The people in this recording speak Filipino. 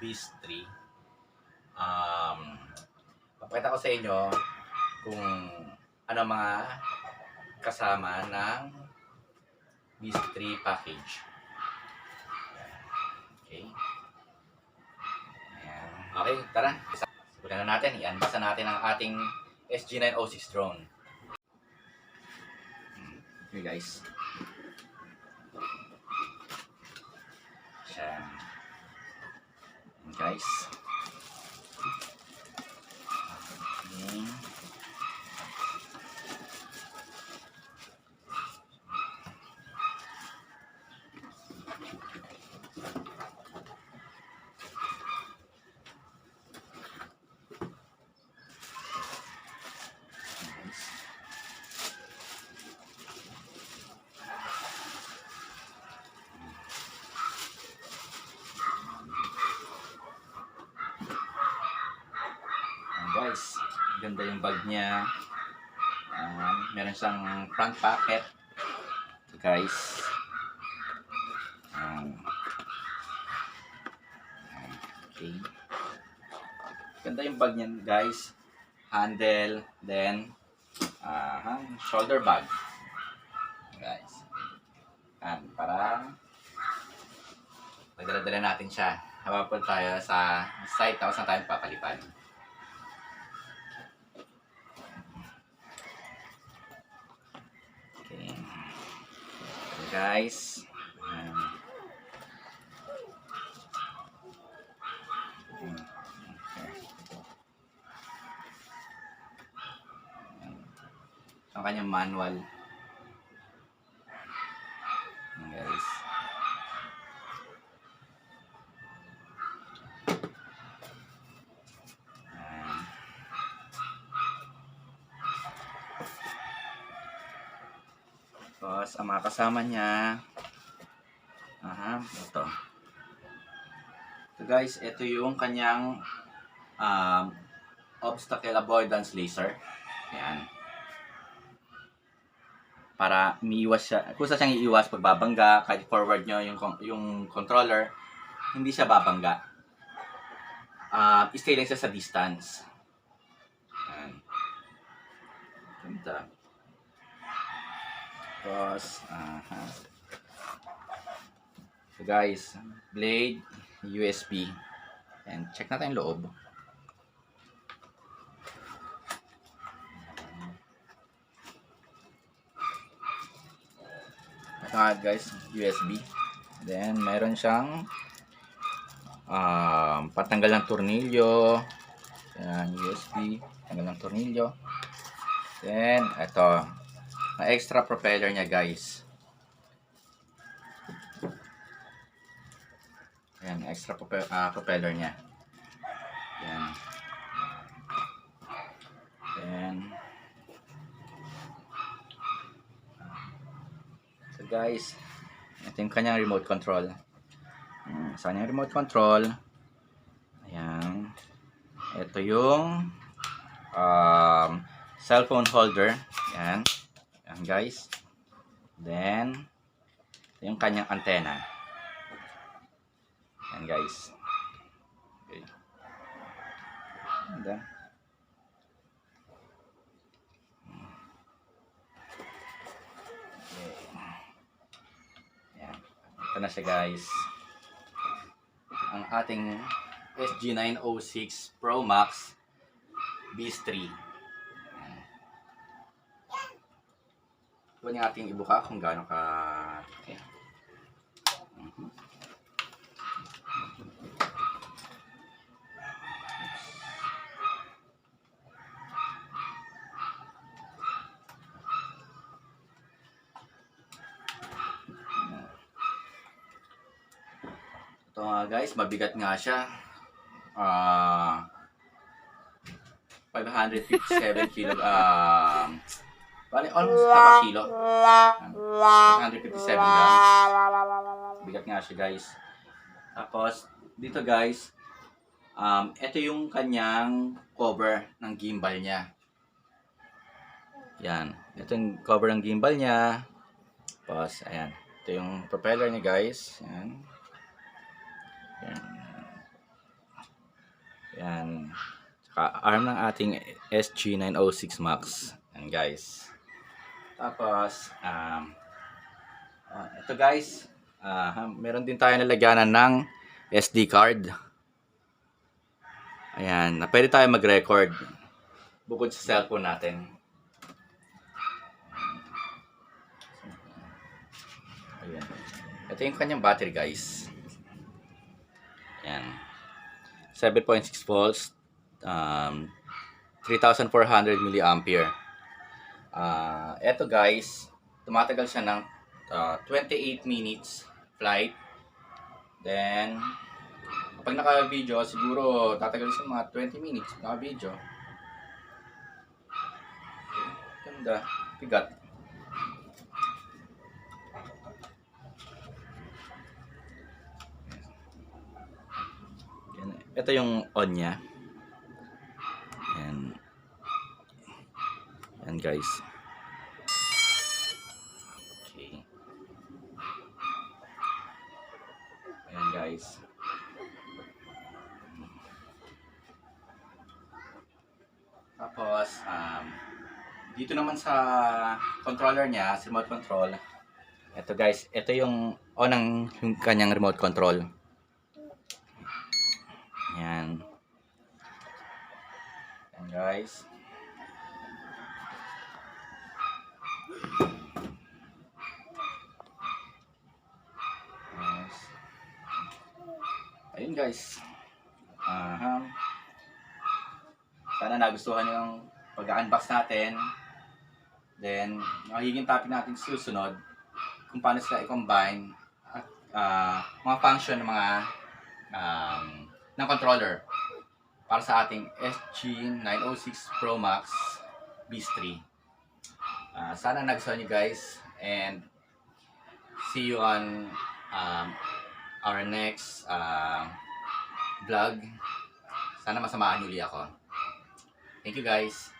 Beast 3. Um, papakita ko sa inyo kung ano mga kasama ng Beast 3 package. Okay. Ayan. Okay, tara. Simulan na natin. I-unbox na natin ang ating SG906 drone. Hmm, Okay guys. Siya. Ayan, guys. Okay. Ayan, guys, ganda yung bag niya. Ayan, meron siyang front pocket. Ito guys. Ayan, Okay. Ganda yung bag niya guys. Handle, then ah shoulder bag. Guys. Ayan, para Pagdala-dala natin siya. Habang tayo sa site tapos na tayo papalipad. Guys. Ayan. Hmm. Ang kanyang manual. Ayan, guys. Ayan. Tapos, ang mga kasama niya, aha, ito. So guys, ito yung kanyang um, obstacle avoidance laser. Ayan. Para umiiwas siya, kusa siyang iiwas pag babangga, kahit forward nyo yung, yung controller, hindi siya babangga. Uh, stay lang siya sa distance. Ayan. Ganda. Tapos, aha. So guys, blade, USB. And check natin loob. Nga guys, USB. Then, meron siyang um, patanggal ng tornilyo. Yan, USB. Tanggal ng tornilyo. Then, ito. Ang extra propeller niya guys. Ayan, extra prope- ah, propeller niya. Ayan. Then, so guys, ito yung kanyang remote control. Hmm, sa kanyang remote control, ayan, ito yung um, cellphone holder. Ayan. Ayan guys. Then, ito yung kanyang antenna. Ayan guys. Okay. Ganda. Okay. Ayan. Ito na siya guys. Ang ating SG906 Pro Max Beast 3. Ito yung ating ibuka kung gaano ka... Okay. Mhm. Ito nga guys, mabigat nga siya. Ah 557 kilo um bali almost half a kilo. Ayan, 557 grams. Bigat nga siya guys. Tapos dito guys, um ito yung kanyang cover ng gimbal niya. Yan. Ito yung cover ng gimbal niya. Tapos, ayan. Ito yung propeller niya guys. Ayan. Ayan. Yan. Tsaka arm ng ating SG906 Max. Yan guys. Tapos, um, ah, ito guys, ah, meron din tayo nalagyanan ng SD card. Ayan, pwede tayo mag-record bukod sa cellphone natin. Ayan. Ito yung kanyang battery guys. Ayan. 7.6 volts, um, 3,400 milliampere. Ah, eto guys, tumatagal siya ng ah, 28 minutes flight. Then, kapag naka-video, siguro tatagal siya mga 20 minutes naka-video. Ganda, bigat. Ito yung on niya. Yan. Yan guys. Okay. Ayan guys. Tapos, um, dito naman sa controller niya, sa remote control, ito guys, ito yung on ang yung kanyang remote control. Yan. Yan guys. Ayun guys. Aha. Sana nagustuhan yung pag-unbox natin. Then, magiging topic natin susunod kung paano sila i-combine at ah, mga function ng mga um, ng controller para sa ating SG906 Pro Max Beast 3. Ah, sana nagustuhan nyo guys and see you on um, our next uh, vlog. Sana masamahan nyo ulit ako. Thank you guys.